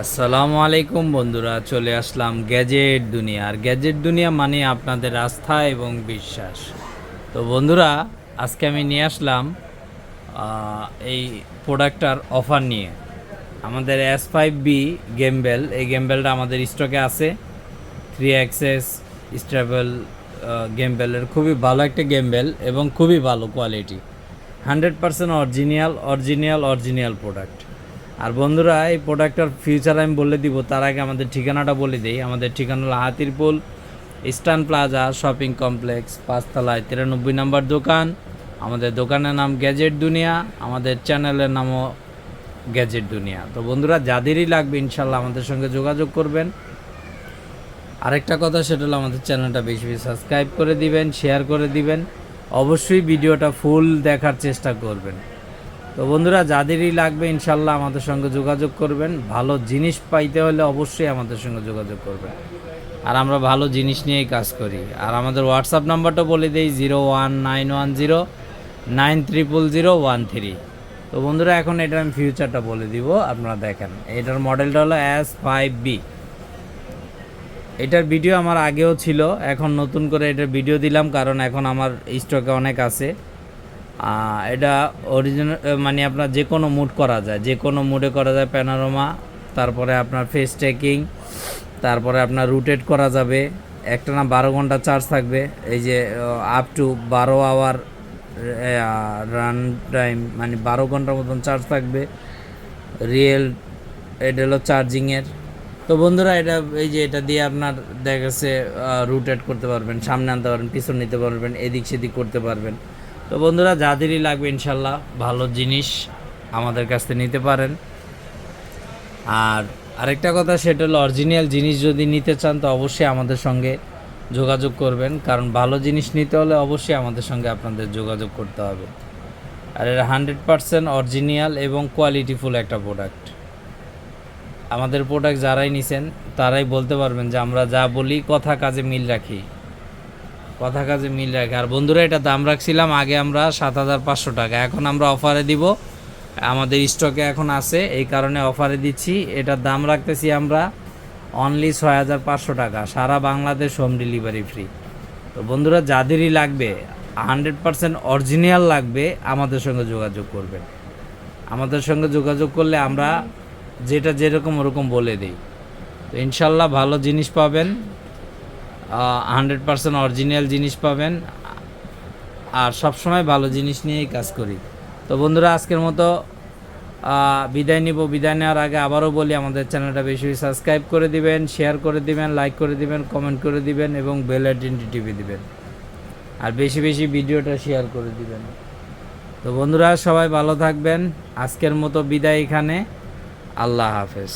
আসসালামু আলাইকুম বন্ধুরা, চলে আসলাম গ্যাজেট দুনিয়া। আর গ্যাজেট দুনিয়া মানে আপনাদের আস্থা এবং বিশ্বাস। তো বন্ধুরা, আজকে আমি নিয়ে আসলাম এই প্রোডাক্টটার অফার নিয়ে। আমাদের এস ফাইভ বি গেমবেল এই গেমবেলটা আমাদের স্টকে আছে। থ্রি অ্যাক্সেস স্টেবল গেমবেলের খুবই ভালো একটা গেমবেল এবং খুবই ভালো quality hundred percent original original original product আর বন্ধুরা, এই প্রোডাক্টটার ফিউচার আমি বলে দিব, তার আগে আমাদের ঠিকানাটা বলে দিই। আমাদের ঠিকানা হলো Hatirpul, Eastern Plaza, shopping complex, পাঁচতলায় তিরানব্বই নম্বর দোকান। আমাদের দোকানের নাম গ্যাজেট দুনিয়া, আমাদের চ্যানেলের নামও গ্যাজেট দুনিয়া। তো বন্ধুরা, যাদেরই লাগবে, ইনশাল্লাহ আমাদের সঙ্গে যোগাযোগ করবেন। আরেকটা কথা, সেটা হলো আমাদের চ্যানেলটা বেশি বেশি সাবস্ক্রাইব করে দিবেন শেয়ার করে দিবেন। অবশ্যই ভিডিওটা ফুল দেখার চেষ্টা করবেন। তো বন্ধুরা, যাদেরই লাগবে ইনশাল্লাহ আমাদের সঙ্গে যোগাযোগ করবেন। ভালো জিনিস পাইতে হলে অবশ্যই আমাদের সঙ্গে যোগাযোগ করবেন। আর আমরা ভালো জিনিস নিয়েই কাজ করি। আর আমাদের হোয়াটসঅ্যাপ নাম্বারটা বলে দিই zero one nine one zero nine triple zero one three তো বন্ধুরা, এখন এটার আমি ফিউচারটা বলে দিব, আপনারা দেখেন। এটার মডেলটা হলো এস ফাইভ বি এটার ভিডিও আমার আগেও ছিল, এখন নতুন করে এটার ভিডিও দিলাম, কারণ এখন আমার স্টকে অনেক আছে। এটা অরিজিনাল মানে আপনার যে কোনো মুড করা যায়। যে কোনো মুডে করা যায় প্যানারোমা তারপরে আপনার ফেস ট্রেকিং তারপরে আপনার রুটেট করা যাবে। একটা না বারো ঘণ্টা চার্জ থাকবে। এই যে আপ টু বারো আওয়ার রান টাইম মানে বারো ঘণ্টার মতন চার্জ থাকবে। রিয়েল এটা হলো চার্জিংয়ের তো বন্ধুরা, এটা, এই যে এটা দিয়ে আপনার দেখা গেছে রুটেট করতে পারবেন, সামনে আনতে পারবেন, পিছন নিতে পারবেন, এদিক সেদিক করতে পারবেন। তো বন্ধুরা যাদেরই লাগবে ইনশাল্লাহ, ভালো জিনিস আমাদের কাছ থেকে নিতে পারেন। আর আরেকটা কথা, সেটা হলো অরিজিনাল জিনিস যদি নিতে চান, তো অবশ্যই আমাদের সঙ্গে যোগাযোগ করবেন। কারণ ভালো জিনিস নিতে হলে অবশ্যই আমাদের সঙ্গে আপনাদের যোগাযোগ করতে হবে। আর এটা হান্ড্রেড পারসেন্ট অরিজিনাল এবং কোয়ালিটিফুল একটা প্রোডাক্ট আমাদের প্রোডাক্ট যারাই নিছেন, তারাই বলতে পারবেন যে আমরা যা বলি, কথা কাজে মিল রাখি। কথা কাজে মিল রাখি। আর বন্ধুরা, এটা দাম রাখছিলাম, আগে আমরা সাত হাজার পাঁচশো টাকা। এখন আমরা অফারে দিব। আমাদের স্টকে এখন আছে, এই কারণে অফারে দিচ্ছি। এটার দাম রাখতেছি আমরা অনলি ছয় হাজার পাঁচশো টাকা, সারা বাংলাদেশ হোম ডেলিভারি ফ্রি তো বন্ধুরা, যাদেরই লাগবে হান্ড্রেড পারসেন্ট অরিজিনাল লাগবে, আমাদের সঙ্গে যোগাযোগ করবেন। আমাদের সঙ্গে যোগাযোগ করলে আমরা যেটা যেরকম ওরকম বলে দিই। তো ইনশাল্লাহ ভালো জিনিস পাবেন। হান্ড্রেড পারসেন্ট অরিজিনাল জিনিস পাবেন, আর সবসময় ভালো জিনিস নিয়েই কাজ করি। তো বন্ধুরা, আজকের মতো বিদায় নিব। বিদায় নেওয়ার আগে আবারও বলি, আমাদের চ্যানেলটা বেশি বেশি সাবস্ক্রাইব করে দিবেন শেয়ার করে দিবেন লাইক করে দিবেন কমেন্ট করে দিবেন, এবং বেল আইডেন্টি টিপে দিবেন। আর বেশি বেশি ভিডিওটা শেয়ার করে দিবেন। তো বন্ধুরা, সবাই ভালো থাকবেন। আজকের মতো বিদায় এখানে। আল্লাহ হাফেজ।